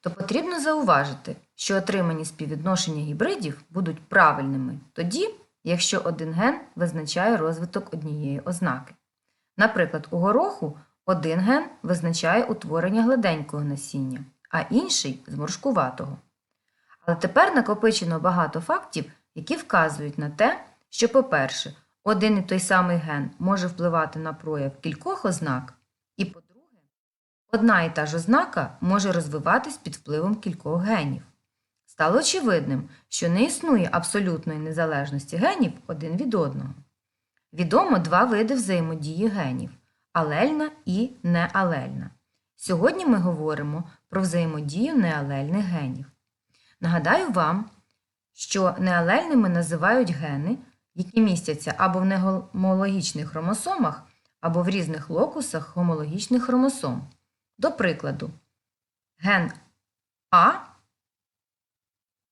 то потрібно зауважити, що отримані співвідношення гібридів будуть правильними тоді, якщо один ген визначає розвиток однієї ознаки. Наприклад, у гороху один ген визначає утворення гладенького насіння, а інший зморшкуватого. Але тепер накопичено багато фактів, які вказують на те, що, по-перше, один і той самий ген може впливати на прояв кількох ознак, і, по-друге, одна і та ж ознака може розвиватись під впливом кількох генів. Стало очевидним, що не існує абсолютної незалежності генів один від одного. Відомо два види взаємодії генів алельна і неалельна. Сьогодні ми говоримо про взаємодію неалельних генів. Нагадаю вам, що неалельними називають гени, які містяться або в негомологічних хромосомах, або в різних локусах гомологічних хромосом. До прикладу, ген А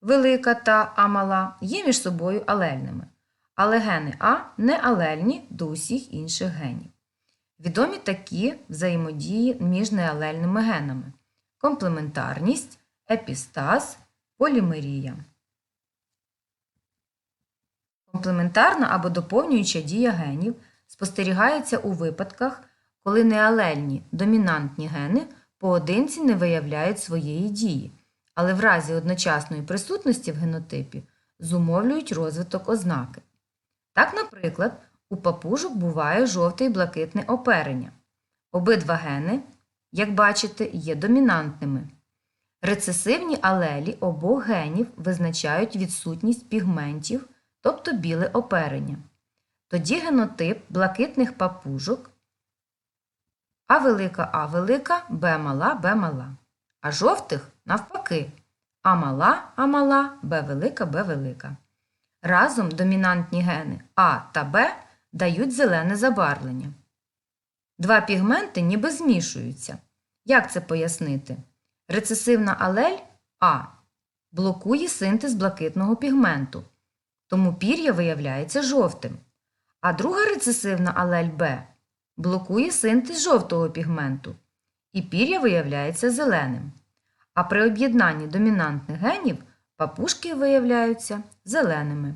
велика та А мала є між собою алельними, але гени А не алельні до усіх інших генів. Відомі такі взаємодії між неалельними генами: комплементарність, епістаз, полімерія. Комплементарна або доповнююча дія генів спостерігається у випадках, коли неалельні домінантні гени поодинці не виявляють своєї дії, але в разі одночасної присутності в генотипі зумовлюють розвиток ознаки. Так, наприклад, у папужок буває жовте і блакитне оперення. Обидва гени, як бачите, є домінантними. Рецесивні алелі обох генів визначають відсутність пігментів, тобто біле оперення. Тоді генотип блакитних папужок А велика А велика, Б мала, Б мала. А жовтих навпаки А мала, А мала, Б велика, Б велика. Разом домінантні гени А та Б дають зелене забарвлення. Два пігменти ніби змішуються. Як це пояснити? Рецесивна алель А блокує синтез блакитного пігменту, тому пір'я виявляється жовтим. А друга рецесивна алель Б блокує синтез жовтого пігменту, і пір'я виявляється зеленим. А при об'єднанні домінантних генів папушки виявляються зеленими.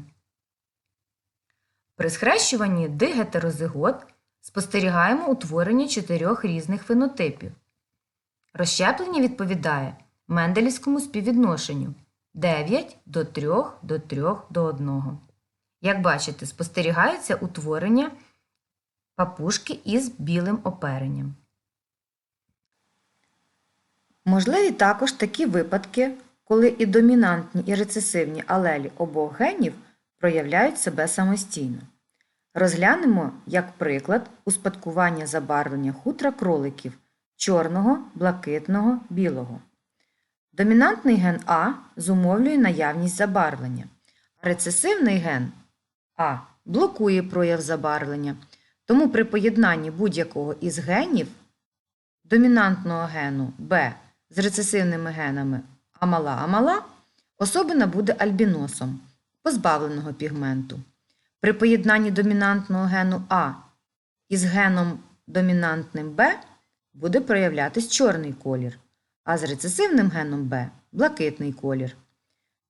При схрещуванні дигетерозигот спостерігаємо утворення чотирьох різних фенотипів. Розщеплення відповідає Менделівському співвідношенню 9 до 3 до 3 до 1. Як бачите, спостерігається утворення папушки із білим оперенням. Можливі також такі випадки, коли і домінантні, і рецесивні алелі обох генів проявляють себе самостійно. Розглянемо, як приклад, успадкування забарвлення хутра кроликів чорного, блакитного, білого. Домінантний ген А зумовлює наявність забарвлення, а рецесивний ген А блокує прояв забарвлення. Тому при поєднанні будь-якого із генів домінантного гену Б з рецесивними генами амала-амала особина буде альбіносом, позбавленого пігменту. При поєднанні домінантного гену А із геном домінантним Б буде проявлятись чорний колір, а з рецесивним геном Б блакитний колір.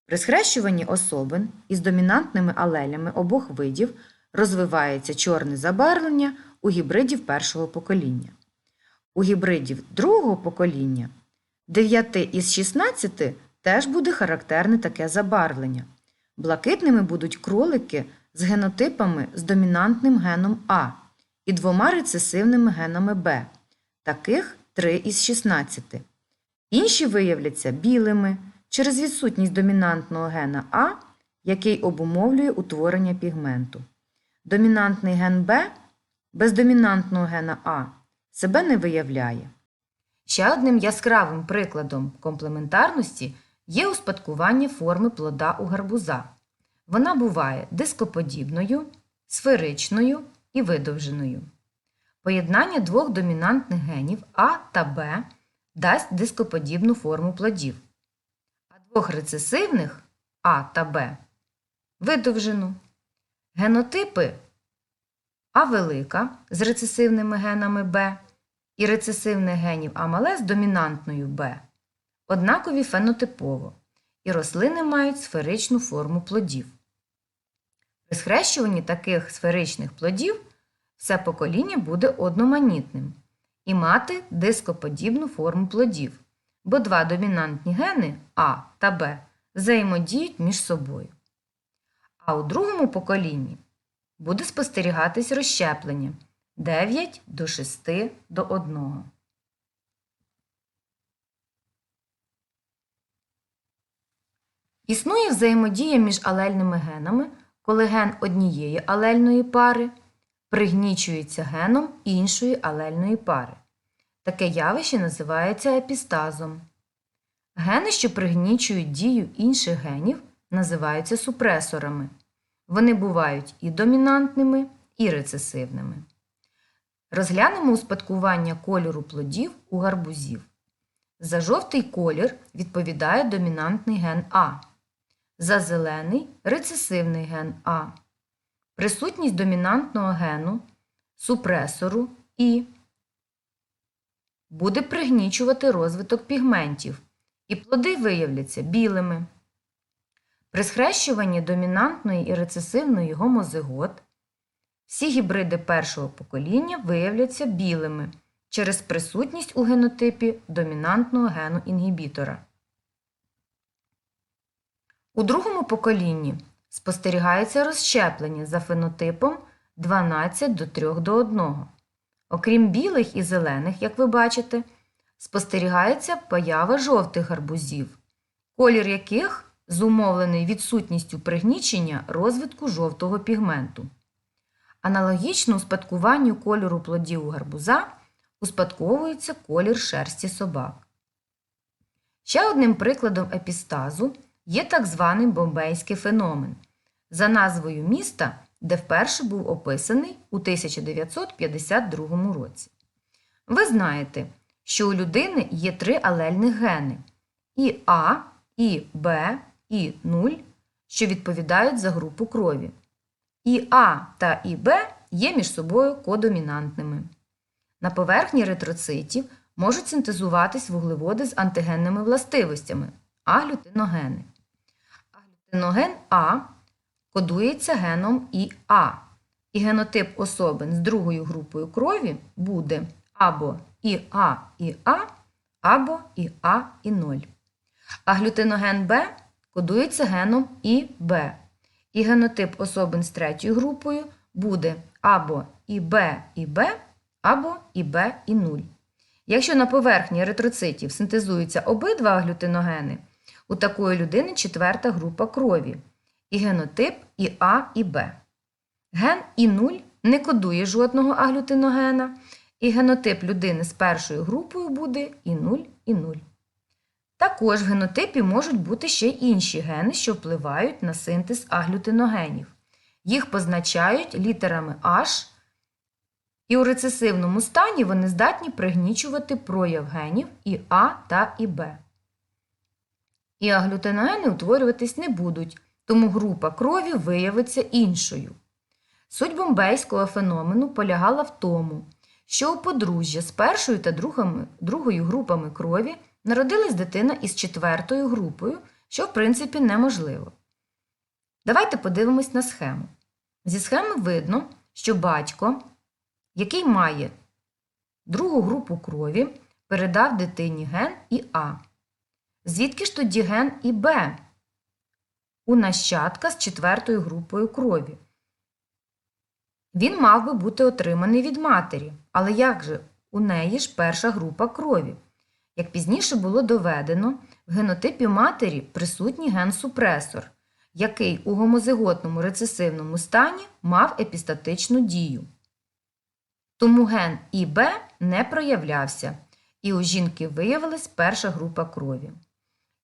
При схрещуванні особин із домінантними алелями обох видів розвивається чорне забарвлення у гібридів першого покоління. У гібридів другого покоління 9 із 16 теж буде характерне таке забарвлення. Блакитними будуть кролики з генотипами з домінантним геном А і двома рецесивними генами Б, таких 3 із 16. Інші виявляться білими через відсутність домінантного гена А, який обумовлює утворення пігменту. Домінантний ген Б без домінантного гена А себе не виявляє. Ще одним яскравим прикладом комплементарності є успадкування форми плода у гарбуза. Вона буває дископодібною, сферичною і видовженою. Поєднання двох домінантних генів А та Б дасть дископодібну форму плодів, а двох рецесивних А та Б видовжену. Генотипи А велика з рецесивними генами Б і рецесивних генів А мале з домінантною Б однакові фенотипово, і рослини мають сферичну форму плодів. При схрещуванні таких сферичних плодів все покоління буде одноманітним і мати дископодібну форму плодів, бо два домінантні гени А та Б взаємодіють між собою. А у другому поколінні буде спостерігатись розщеплення 9 до 6 до 1. Існує взаємодія між алельними генами, коли ген однієї алельної пари пригнічується геном іншої алельної пари. Таке явище називається епістазом. Гени, що пригнічують дію інших генів, називаються супресорами. Вони бувають і домінантними, і рецесивними. Розглянемо успадкування кольору плодів у гарбузів. За жовтий колір відповідає домінантний ген А. За зелений рецесивний ген А. Присутність домінантного гену, супресору І буде пригнічувати розвиток пігментів, і плоди виявляться білими. При схрещуванні домінантної і рецесивної гомозигот всі гібриди першого покоління виявляться білими через присутність у генотипі домінантного гену інгібітора. У другому поколінні спостерігається розщеплення за фенотипом 12 до 3 до 1. Окрім білих і зелених, як ви бачите, спостерігається поява жовтих гарбузів, колір яких зумовлений відсутністю пригнічення розвитку жовтого пігменту. Аналогічно успадкуванню кольору плодів у гарбуза успадковується колір шерсті собак. Ще одним прикладом епістазу є так званий бомбейський феномен за назвою міста, де вперше був описаний у 1952 році. Ви знаєте, що у людини є три алельних гени і А, і Б, і 0, що відповідають за групу крові. І А та і Б є між собою кодомінантними. На поверхні еритроцитів можуть синтезуватись вуглеводи з антигенними властивостями аглютиногени. Аглютиноген А кодується геном ІА, і генотип особин з другою групою крові буде або ІА і А, або ІА і 0. А глютиноген Б кодується геном ІБ, і генотип особин з третьою групою буде або ІБ і Б, або ІБ і 0. Якщо на поверхні еритроцитів синтезуються обидва аглютиногени, у такої людини четверта група крові і генотип і А і Б. Ген І0 не кодує жодного аглютиногена, і генотип людини з першою групою буде І0 і 0. Також в генотипі можуть бути ще й інші гени, що впливають на синтез аглютиногенів. Їх позначають літерами H, і у рецесивному стані вони здатні пригнічувати прояв генів і А та і Б. І аглютиногени утворюватись не будуть, тому група крові виявиться іншою. Суть бомбейського феномену полягала в тому, що у подружжя з першою та другою групами крові народилась дитина із четвертою групою, що в принципі неможливо. Давайте подивимось на схему. Зі схеми видно, що батько, який має другу групу крові, передав дитині ген і А. Звідки ж тоді ген і Б? У нащадка з четвертою групою крові. Він мав би бути отриманий від матері, але як же у неї ж перша група крові? Як пізніше було доведено, в генотипі матері присутній ген-супресор, який у гомозиготному рецесивному стані мав епістатичну дію. Тому ген ІБ не проявлявся, і у жінки виявилась перша група крові.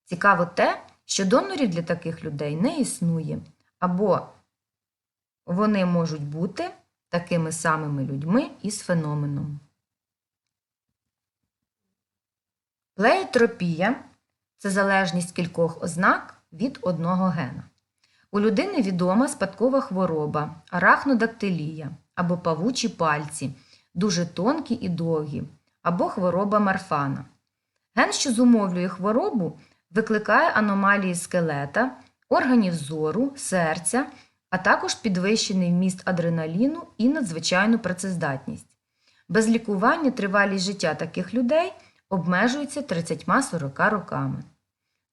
Цікаво те, що донорів для таких людей не існує, або вони можуть бути такими самими людьми із феноменом. Плейтропія це залежність кількох ознак від одного гена. У людини відома спадкова хвороба, арахнодактилія або павучі пальці, дуже тонкі і довгі, або хвороба марфана. Ген, що зумовлює хворобу, викликає аномалії скелета, органів зору, серця, а також підвищений вміст адреналіну і надзвичайну працездатність. Без лікування тривалість життя таких людей обмежується 30-40 роками.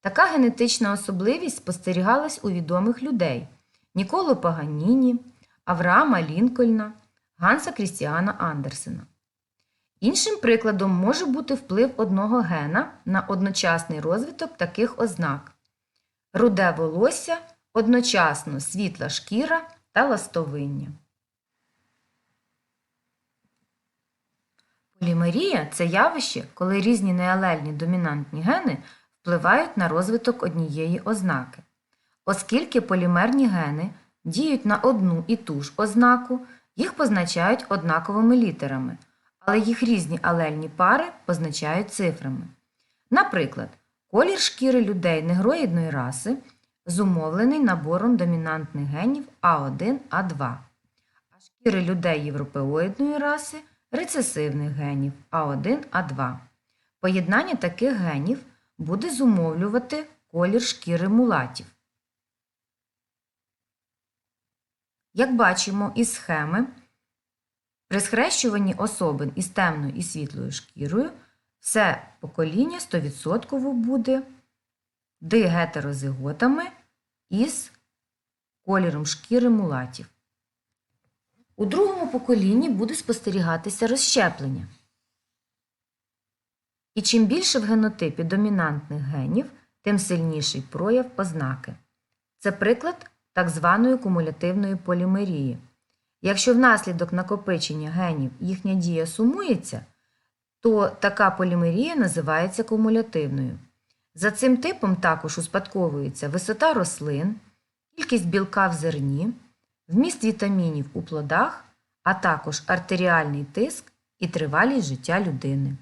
Така генетична особливість спостерігалась у відомих людей Ніколо Паганіні, Авраама Лінкольна, Ганса Крістіана Андерсена. Іншим прикладом може бути вплив одного гена на одночасний розвиток таких ознак: руде волосся, одночасно світла шкіра та ластовиння. Полімерія це явище, коли різні неалельні домінантні гени впливають на розвиток однієї ознаки. Оскільки полімерні гени діють на одну і ту ж ознаку, їх позначають однаковими літерами, але їх різні алельні пари позначають цифрами. Наприклад, колір шкіри людей негроїдної раси зумовлений набором домінантних генів А1, А2, а шкіри людей європеоїдної раси рецесивних генів А1, А2. Поєднання таких генів буде зумовлювати колір шкіри мулатів. Як бачимо із схеми, при схрещуванні особин із темною і світлою шкірою все покоління 100% буде дигетерозиготами із кольором шкіри мулатів. У другому поколінні буде спостерігатися розщеплення. І чим більше в генотипі домінантних генів, тим сильніший прояв ознаки. Це приклад так званої кумулятивної полімерії. Якщо внаслідок накопичення генів їхня дія сумується, то така полімерія називається кумулятивною. За цим типом також успадковується висота рослин, кількість білка в зерні, вміст вітамінів у плодах, а також артеріальний тиск і тривалість життя людини.